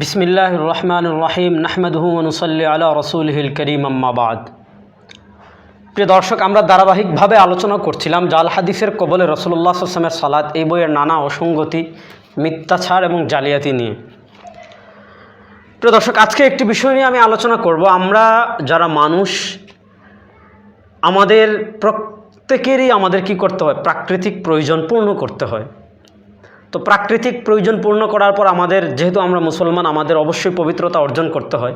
বিসমিল্লাহ রহমান রাহিম নাহমদহু অনুসল্লি আলা রসুলহিল করিম আম্মাবাদ প্রিয় দর্শক, আমরা ধারাবাহিকভাবে আলোচনা করছিলাম জাল হাদিসের কবলে রসুল্লাহ আসলামের সালাদ এই বইয়ের নানা অসঙ্গতি, মিথ্যাচার এবং জালিয়াতি নিয়ে। প্রিয় দর্শক, আজকে একটি বিষয় নিয়ে আমি আলোচনা করব। আমরা যারা মানুষ, আমাদের প্রত্যেকেরই আমাদের কি করতে হয়? প্রাকৃতিক প্রয়োজন পূর্ণ করতে হয়। তো প্রাকৃতিক প্রয়োজন পূর্ণ করার পর আমাদের, যেহেতু আমরা মুসলমান, আমাদের অবশ্যই পবিত্রতা অর্জন করতে হয়।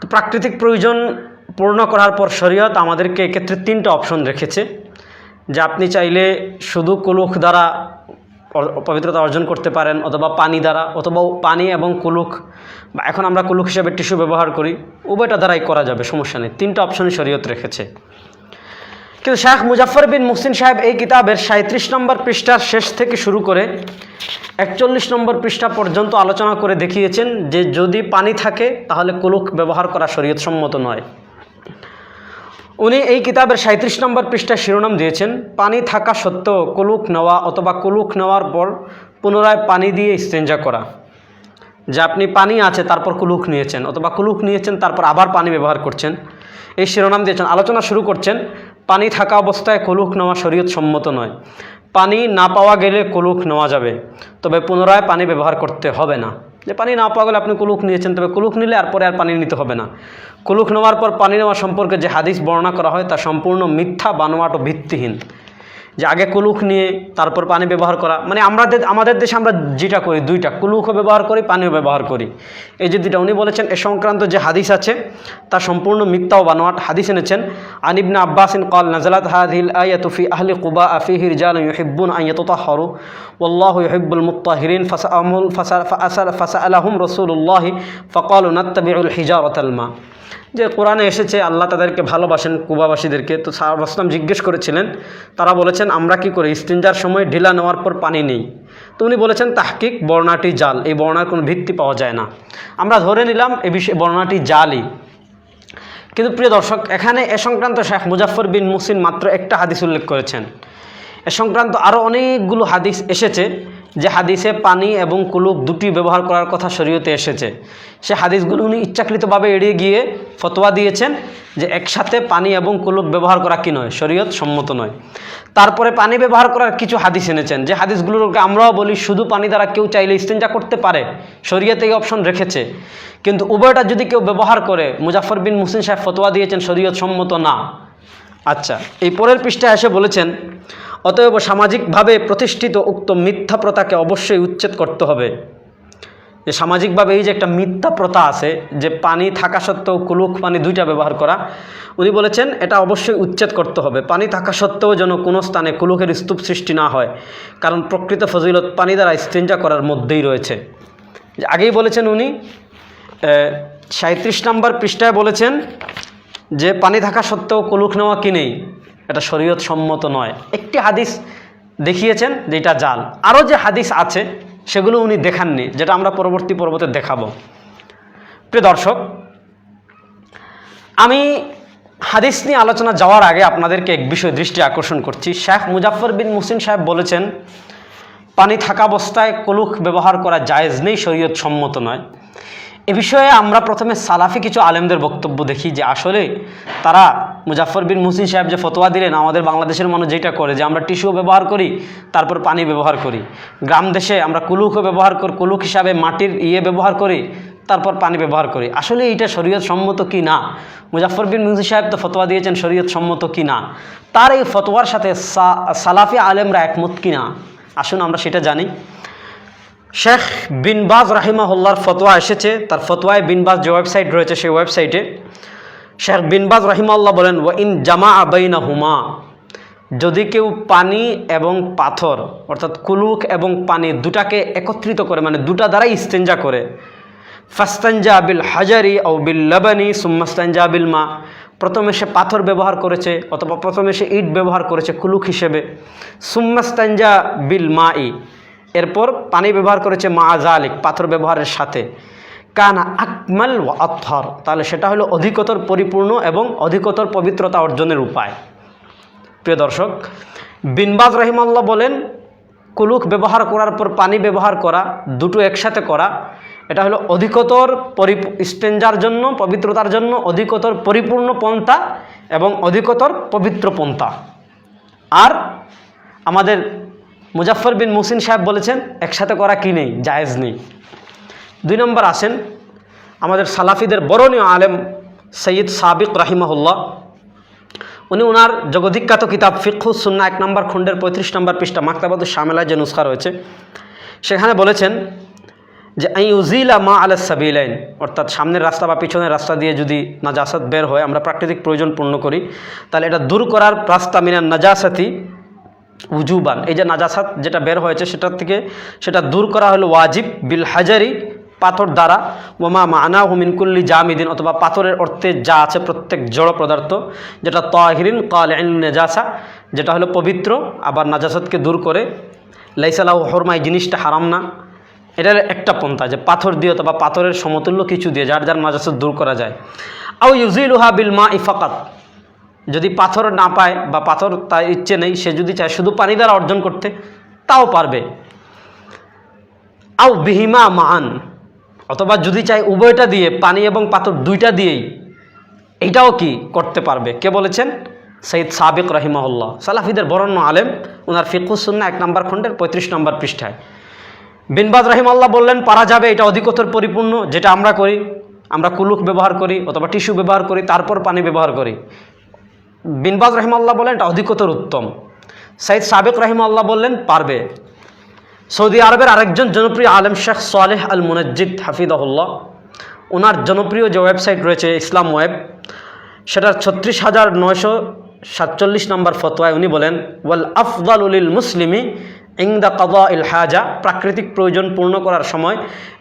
তো প্রাকৃতিক প্রয়োজন পূর্ণ করার পর শরীয়ত আমাদেরকে এক্ষেত্রে তিনটা অপশন রেখেছে, যে আপনি চাইলে শুধু কুলুক দ্বারা পবিত্রতা অর্জন করতে পারেন, অথবা পানি দ্বারা, অথবা পানি এবং কুলুক বা এখন আমরা কুলুক হিসেবে টিস্যু ব্যবহার করি, উভয়টা দ্বারাই করা যাবে, সমস্যা নেই। তিনটা অপশনই শরীয়ত রেখেছে। কিন্তু শাহ মুজাফর বিন মুহসিন সাহেব এই কিতাবের সাঁত্রিশ নম্বর পৃষ্ঠার শেষ থেকে শুরু করে একচল্লিশ নম্বর পৃষ্ঠা পর্যন্ত আলোচনা করে দেখিয়েছেন যে যদি পানি থাকে, তাহলে কুলুক ব্যবহার করা শরীয়ত সম্মত নয়। উনি এই কিতাবের সাঁত্রিশ নম্বর পৃষ্ঠায় শিরোনাম দিয়েছেন, পানি থাকা সত্ত্বেও কুলুক নেওয়া অথবা কুলুক নেওয়ার পর পুনরায় পানি দিয়ে স্তেঞ্জা করা। যে আপনি পানি আছে, তারপর কুলুক নিয়েছেন, অথবা কুলুক নিয়েছেন, তারপর আবার পানি ব্যবহার করছেন। এই শিরোনাম দিয়েছেন, আলোচনা শুরু করছেন পানি থাকা অবস্থায় কুলুক নেওয়া শরীয়ত সম্মত নয়। পানি না পাওয়া গেলে কুলুক নেওয়া যাবে। তবে পুনরায় পানি ব্যবহার করতে হবে না। যে পানি না পাওয়া গেলে আপনি কুলুক নিয়েছেন, তবে কুলুক নিলে আর পরে আর পানি নিতে হবে না। কুলুক নেওয়ার পর পানি নেওয়া সম্পর্কে যে হাদিস বর্ণনা করা হয়, তা সম্পূর্ণ মিথ্যা, বানোয়াট ও ভিত্তিহীন। যে আগে কুলুক নিয়ে তারপর পানি ব্যবহার করা মানে আমাদের আমাদের দেশে আমরা যেটা করি, দুইটা কুলুকও ব্যবহার করি, পানিও ব্যবহার করি। এই যে দুইটা, উনি বলেছেন, এ সংক্রান্ত যে হাদিস আছে তা সম্পূর্ণ মিথ্যা ও বানোয়াট হাদিস এনেছেন। আনিবনা আব্বাসিন কল নাজালাত হাদিল আয়াতুফি আহলি কুবা আফিহি রিজাল ইউহিব্বুন আন ইয়াতাহহারু ওয়াল্লাহু ইউহিব্বুল মুত্তাহিরিন, ফাসআমুল ফাসআল ফাসআলাহুম রাসূলুল্লাহ, ফাকালু নাত্তাবিউল হিজারাতাল মা। যে কোরআনে এসেছে, আল্লাহ তাদেরকে ভালোবাসেন কুবাবাসীদেরকে। তো রসলাম জিজ্ঞেস করেছিলেন, তারা বলেছেন আমরা কি করি? স্টিঞ্জার সময় ঢিলা নেওয়ার পর পানি নেই। তো উনি বলেছেন, তাহকিক বর্ণাটি জাল, এই বর্ণার কোনো ভিত্তি পাওয়া যায় না। আমরা ধরে নিলাম, এ বিষয়ে বর্ণাটি জালই। কিন্তু প্রিয় দর্শক, এখানে এ সংক্রান্ত শেখ মুজাফর বিন মুসিন মাত্র একটা হাদিস উল্লেখ করেছেন। সংক্রান্ত আরও অনেকগুলো হাদিস এসেছে যে হাদিসে পানি এবং কুলুক দুটি ব্যবহার করার কথা শরীয়তে এসেছে। সে হাদিসগুলো উনি ইচ্ছাকৃতভাবে এড়িয়ে গিয়ে ফতোয়া দিয়েছেন যে একসাথে পানি এবং কুলুক ব্যবহার করা কি নয়, শরীয়ত সম্মত নয়। তারপরে পানি ব্যবহার করার কিছু হাদিস এনেছেন যে হাদিসগুলোকে আমরাও বলি, শুধু পানি দ্বারা কেউ চাইলে ইস্তেঞ্জা করতে পারে, শরীয়তে এই অপশন রেখেছে। কিন্তু উভয়টা যদি কেউ ব্যবহার করে মুজাফর বিন মুসিন সাহেব ফতোয়া দিয়েছেন, শরীয়ত সম্মত না। আচ্ছা এই পরের পৃষ্ঠায় এসে বলেছেন অতএব সামাজিকভাবে প্রতিষ্ঠিত উক্ত মিথ্যা প্রথাকে অবশ্যই উচ্ছেদ করতে হবে। যে সামাজিকভাবে এই যে একটা মিথ্যা প্রথা আছে, যে পানি থাকা সত্ত্বেও কুলুক পানি দুইটা ব্যবহার করা, উনি বলেছেন এটা অবশ্যই উচ্ছেদ করতে হবে। পানি থাকা সত্ত্বেও যেন কোনো স্থানে কুলুকের স্তূপ সৃষ্টি না হয়, কারণ প্রকৃত ফজিলত পানি দ্বারা স্তেঞ্জা করার মধ্যেই রয়েছে। আগেই বলেছেন উনি সাঁত্রিশ নম্বর পৃষ্ঠায় বলেছেন যে পানি থাকা সত্ত্বেও কুলুক নেওয়া কি নেই? এটা শরীয়ত সম্মত নয়। একটি হাদিস দেখিয়েছেন যেটা জাল। আরও যে হাদিস আছে, সেগুলো উনি দেখাননি, যেটা আমরা পরবর্তী পর্বতে দেখাবো। প্রিয় দর্শক, আমি হাদিস নিয়ে আলোচনা যাওয়ার আগে আপনাদেরকে এক বিষয় দৃষ্টি আকর্ষণ করছি। শেখ মুজাফর বিন মুসিন সাহেব বলেছেন, পানি থাকা অবস্থায় কলুক ব্যবহার করা জায়েজ নেই শরীয়ত সম্মত নয়। এ বিষয়ে আমরা প্রথমে সালাফি কিছু আলেমদের বক্তব্য দেখি যে আসলে তারা মুজাফর বিন মুসিন সাহেব যে ফতোয়া দিলেন, আমাদের বাংলাদেশের মানুষ যেটা করে, যে আমরা টিস্যু ব্যবহার করি, তারপর পানি ব্যবহার করি। গ্রাম দেশে আমরা কুলুকও ব্যবহার করি কুলুক হিসাবে মাটির ইয়ে ব্যবহার করি, তারপর পানি ব্যবহার করি। আসলে এইটা শরীয়ত সম্মত কি না? মুজাফর বিন মুসিন সাহেব তো ফতোয়া দিয়েছেন, শরীয়ত সম্মত কি না? তার এই ফতোয়ার সাথে সালাফি আলেমরা একমত কি না? আসুন আমরা সেটা জানি। শেখ বিনবাজ রাহিমাহুল্লার ফতোয়া এসেছে। তার ফতোয়ায় বিনবাজ যে ওয়েবসাইট রয়েছে, সেই ওয়েবসাইটে শেখ বিনবাজ রাহিমাল্লাহ বলেন ও ইন জামা আবাইনা হুমা যদি কেউ পানি এবং পাথর, অর্থাৎ কুলুক এবং পানি দুটাকে একত্রিত করে মানে দুটা দ্বারাই ইস্তেঞ্জা করে ফাস্তাঞ্জা বিল হাজারি ও বিল লবানি সুম্মাস্তাঞ্জা বিল মা প্রথমে সে পাথর ব্যবহার করেছে, অথবা প্রথমে সে ইট ব্যবহার করেছে কুলুক হিসেবে সুম্মাস্তাঞ্জা বিল মা ই এরপর পানি ব্যবহার করেছে মা আজালিক পাথর ব্যবহারের সাথে। কানা আকমাল ও অথর তাহলে সেটা হলো অধিকতর পরিপূর্ণ এবং অধিকতর পবিত্রতা অর্জনের উপায়। প্রিয় দর্শক বিনবাজ রহিমাল্লাহ বলেন কুলুক ব্যবহার করার পর পানি ব্যবহার করা, দুটো একসাথে করা, এটা হলো অধিকতর পরি স্টেঞ্জার জন্য, পবিত্রতার জন্য অধিকতর পরিপূর্ণ পন্থা এবং অধিকতর পবিত্র পন্থা। আর আমাদের মুজাফর বিন মুসিন সাহেব বলেছেন, একসাথে করা কি নেই? জায়েজ নেই। দুই নম্বর আসেন, আমাদের সালাফিদের বরণীয় আলেম সৈয়দ সাবিক রাহিমাহুল্লাহ। উনি ওনার জগধিখ্যাত কিতাব সুন্না এক নম্বর খণ্ডের পঁয়ত্রিশ নম্বর পৃষ্ঠা মাক্তাবাদুর শামেলায় যে নুসখা রয়েছে, সেখানে বলেছেন যে আই উজিলা মা আলাস সাবিলাইন। অর্থাৎ সামনের রাস্তা বা পিছনের রাস্তা দিয়ে যদি নাজাসাত বের হয়, আমরা প্রাকৃতিক প্রয়োজন পূর্ণ করি, তাহলে এটা দূর করার রাস্তা মিনার নাজাসাতি উজুবান। এই যে নাজাসাত যেটা বের হয়েছে, সেটার থেকে সেটা দূর করা হলো ওয়াজিব বিল হাজারি, পাথর দ্বারা। ওমা মানা হুমিনকুল্লি জামিদিন, অথবা পাথরের অর্থে যা আছে প্রত্যেক জড় পদার্থ, যেটা তাহিরিন কাল নেজাসা, যেটা হলো পবিত্র, আবার নাজাসাতকে দূর করে। লাইসালাহ হরমা, এই জিনিসটা হারাম না। এটার একটা পন্থা যে পাথর দিয়ে অথবা পাথরের সমতুল্য কিছু দিয়ে, যার যার নাজাসাত দূর করা যায়। আও ইউজিলুহা বিল মা ইফাকাত যদি পাথর না পায় বা পাথর তার ইচ্ছে নেই, সে যদি চায় শুধু পানি দ্বারা অর্জন করতে, তাও পারবে। আও বিহিমা মান অথবা যদি চায় উভয়টা দিয়ে, পানি এবং পাথর দুইটা দিয়েই, এইটাও কি করতে পারবে? কে বলেছেন? সৈয়দ সাবিক রহিমাহুল্লাহ। সালাফিদের বরণ্য আলেম ওনার ফিকুসুন্না এক নম্বর খণ্ডের পঁয়ত্রিশ নম্বর পৃষ্ঠায়। বিনবাজ রহিমাল্লাহ বললেন, পারা যাবে, এটা অধিকতর পরিপূর্ণ, যেটা আমরা করি। আমরা কুলুক ব্যবহার করি, অথবা টিস্যু ব্যবহার করি, তারপর পানি ব্যবহার করি। বিনবাজ রহিমাল্লাহ বলেন, এটা অধিকতর উত্তম। সাইদ সাবেক রহিমাল্লাহ বললেন, পারবে। সৌদি আরবের আরেকজন জনপ্রিয় আলেম শেখ সালেহ আল মুনজ্জিদ হাফিদাহুল্লাহ ওনার জনপ্রিয় যে ওয়েবসাইট রয়েছে, ইসলাম ওয়েব, সেটার ছত্রিশ হাজার নয়শো সাতচল্লিশ নম্বর ফতোয়ায় উনি বলেন, ওয়াল আফদাল উলিল মুসলিমি ইংদা কাদা ইল হাজা। প্রাকৃতিক প্রয়োজন পূর্ণ করার সময়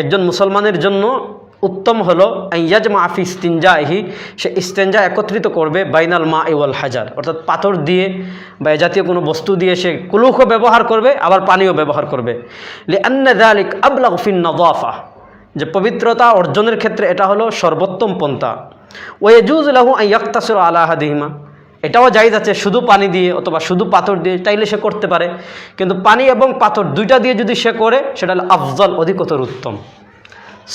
একজন মুসলমানের জন্য উত্তম হলো ইয়াজমা আফি ইস্তিনজাহি সে ইস্তেঞ্জা একত্রিত করবে বাইনাল মা ইওয়াল হাজার। অর্থাৎ পাথর দিয়ে বা জাতীয় কোনো বস্তু দিয়ে সে কুলুকও ব্যবহার করবে, আবার পানিও ব্যবহার করবে। লি আন্না দালিক আবলা উফিন নদাফা যে পবিত্রতা অর্জনের ক্ষেত্রে এটা হলো সর্বোত্তম পন্থা। ওয়েজুজ লাহু আইয়াক্তাসর আলাহাদিহিমা এটাও জায়জ আছে শুধু পানি দিয়ে অথবা শুধু পাথর দিয়ে, চাইলে সে করতে পারে। কিন্তু পানি এবং পাথর দুইটা দিয়ে যদি সে করে, সেটা হলো আফজল অধিকতর উত্তম।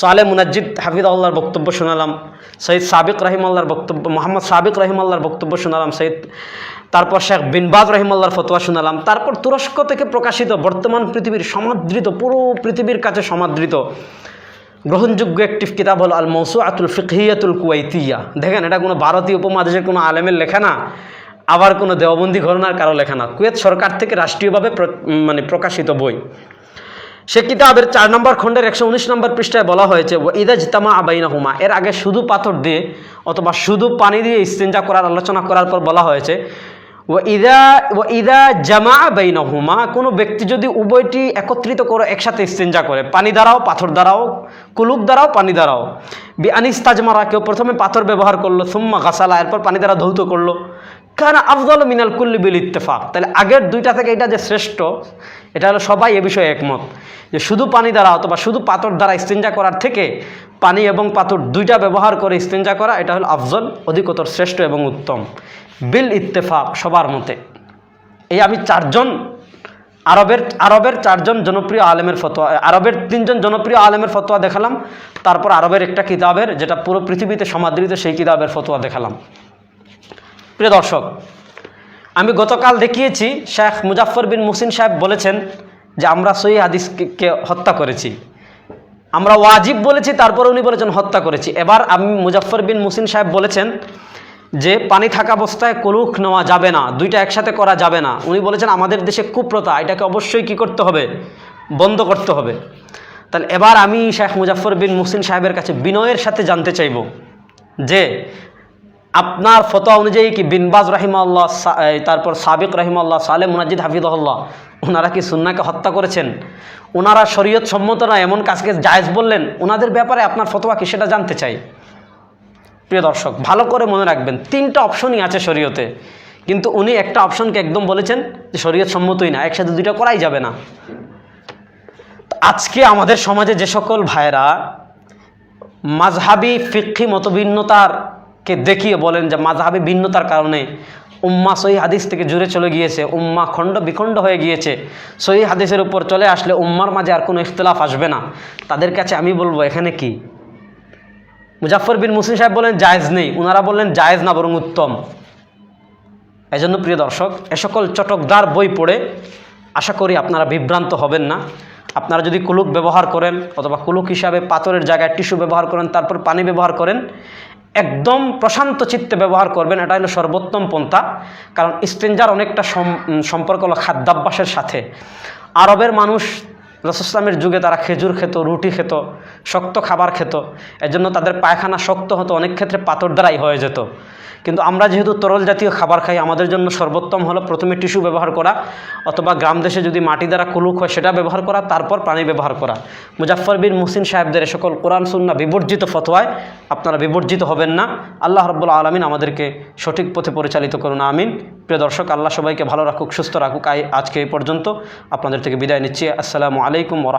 সালে মুনাজ্জিদ হাফিদ আল্লাহর বক্তব্য শোনালাম, সৈয়দ সাবিক রহিমাল্লাহর বক্তব্য, মোহাম্মদ সাবিক রহিমাল্লাহর বক্তব্য শোনালাম, সৈয়দ, তারপর শেখ বিনবাজ রহিমাল্লাহর ফতোয়া শোনালাম। তারপর তুরস্ক থেকে প্রকাশিত বর্তমান পৃথিবীর সমাদৃত, পুরো পৃথিবীর কাছে সমাদৃত গ্রহণযোগ্য একটি কিতাব হল আল মৌসু আতুল ফিকহিয়াতুল কুয়াইতিয়া দেখেন, এটা কোনো ভারতীয় উপমহাদেশের কোনো আলেমের লেখা না, আবার কোনো দেওবন্দি ঘটনার কারও লেখা না। কুয়েত সরকার থেকে রাষ্ট্রীয়ভাবে মানে প্রকাশিত বই। সে কিতাবের চার নম্বর খণ্ডের একশো উনিশ নম্বর পৃষ্ঠায় বলা হয়েছে ইদা জিতামা আবাইনা হুমা এর আগে শুধু পাথর দিয়ে অথবা শুধু পানি দিয়ে ইস্তেঞ্জা করার আলোচনা করার পর বলা হয়েছে ও ইদা ও ইদা জামা বাইনা হুমা কোনো ব্যক্তি যদি উভয়টি একত্রিত করে একসাথে ইস্তেঞ্জা করে, পানি দ্বারাও, পাথর দ্বারাও কুলুক দ্বারাও, পানি দ্বারাও। বি আনিস তাজমারা কেউ প্রথমে পাথর ব্যবহার করল, সুম্মা গাছালা এরপর পানি দ্বারা ধৌত করল। কারণ আফজল মিনাল কুল্লি বিল ইত্তেফাক। তাহলে আগের দুইটা থেকে এটা যে শ্রেষ্ঠ, এটা হলো সবাই এ বিষয়ে একমত। যে শুধু পানি দ্বারা অথবা শুধু পাথর দ্বারা ইস্তেঞ্জা করার থেকে পানি এবং পাথর দুইটা ব্যবহার করে ইস্তেঞ্জা করা, এটা হলো আফজল, অধিকতর শ্রেষ্ঠ এবং উত্তম। বিল ইত্তেফাক সবার মতে। এই আমি চারজন আরবের আরবের চারজন জনপ্রিয় আলেমের ফতোয়া আরবের তিনজন জনপ্রিয় আলেমের ফতোয়া দেখালাম। তারপর আরবের একটা কিতাবের, যেটা পুরো পৃথিবীতে সমাদৃত সেই কিতাবের ফতোয়া দেখালাম। প্রিয় দর্শক, আমি গতকাল দেখিয়েছি শেখ মুজাফর বিন মুসিন সাহেব বলেছেন যে আমরা সই হাদিসকে হত্যা করেছি। আমরা ওয়াজিব বলেছি, তারপর উনি বলেছেন হত্যা করেছি। এবার আমি মুজাফর বিন মুসিন সাহেব বলেছেন যে পানি থাকা অবস্থায় কলুক নেওয়া যাবে না, দুইটা একসাথে করা যাবে না। উনি বলেছেন, আমাদের দেশে কুপ্রথা, এটাকে অবশ্যই কি করতে হবে? বন্ধ করতে হবে। তাহলে এবার আমি শেখ মুজাফর বিন মুসিন সাহেবের কাছে বিনয়ের সাথে জানতে চাইব যে আপনার ফতোয়া অনুযায়ী কি বিনবাজ রাহিমাল্লাহ তারপর সাবিক রাহিমাল্লাহ সালেম মুনাজিদ হাফিদুল্লাহ ওনারা কি সুন্নাকে হত্যা করেছেন? ওনারা শরীয়ত সম্মত না, এমন কাজকে জায়েজ বললেন? ওনাদের ব্যাপারে আপনার ফতোয়া কি সেটা জানতে চাই? প্রিয় দর্শক, ভালো করে মনে রাখবেন, তিনটা অপশনই আছে শরীয়তে। কিন্তু উনি একটা অপশনকে একদম বলেছেন যে শরীয়ত সম্মতই না, একসাথে দুইটা করাই যাবে না। আজকে আমাদের সমাজে যে সকল ভাইরা মাঝহাবি ফিক্ষি মতভিন্নতারকে দেখিয়ে বলেন যে মাঝহাবি ভিন্নতার কারণে উম্মা সহি হাদিস থেকে জুড়ে চলে গিয়েছে, উম্মা খণ্ড বিখণ্ড হয়ে গিয়েছে। সহি হাদিসের উপর চলে আসলে উম্মার মাঝে আর কোনো ইখতলাফ আসবে না। তাদের কাছে আমি বলব, এখানে কি? মুজাফর বিন মুসলিম সাহেব বলেন, জায়েজ নেই। ওনারা বললেন, জায়েজ না, বরং উত্তম। এজন্য প্রিয় দর্শক, এ সকল চটকদার বই পড়ে আশা করি আপনারা বিভ্রান্ত হবেন না। আপনারা যদি কুলুক ব্যবহার করেন অথবা কুলুক হিসাবে পাথরের জায়গায় টিস্যু ব্যবহার করেন, তারপর পানি ব্যবহার করেন একদম প্রশান্ত চিত্তে ব্যবহার করবেন, এটা হলো সর্বোত্তম পন্থা, কারণ স্ট্রেঞ্জার অনেকটা সম- সম্পর্ক হলো খাদ্যাভ্যাসের সাথে। আরবের মানুষ রসুসলামের যুগে তারা খেজুর খেত, রুটি খেত, শক্ত খাবার খেত এজন্য তাদের পায়খানা শক্ত হতো, অনেক ক্ষেত্রে পাথর দ্বারাই হয়ে যেত। কিন্তু আমরা যেহেতু তরল জাতীয় খাবার খাই, আমাদের জন্য সর্বোত্তম হলো প্রথমে টিস্যু ব্যবহার করা অথবা গ্রাম দেশে যদি মাটি দ্বারা কুলুক হয় সেটা ব্যবহার করা, তারপর পানি ব্যবহার করা। মুজাফর বিন মুহসিন সাহেবদের সকল কোরআন সুন্না বিবর্জিত ফতোয়ায় আপনারা বিবর্জিত হবেন না। আল্লাহ রব্বুল আলমিন আমাদেরকে সঠিক পথে পরিচালিত করুন, আমিন। প্রিয় দর্শক, আল্লাহ সবাইকে ভালো রাখুক, সুস্থ রাখুক। আজকে এই পর্যন্ত আপনাদের থেকে বিদায় নিচ্ছি। আসসালামু আলাইকুম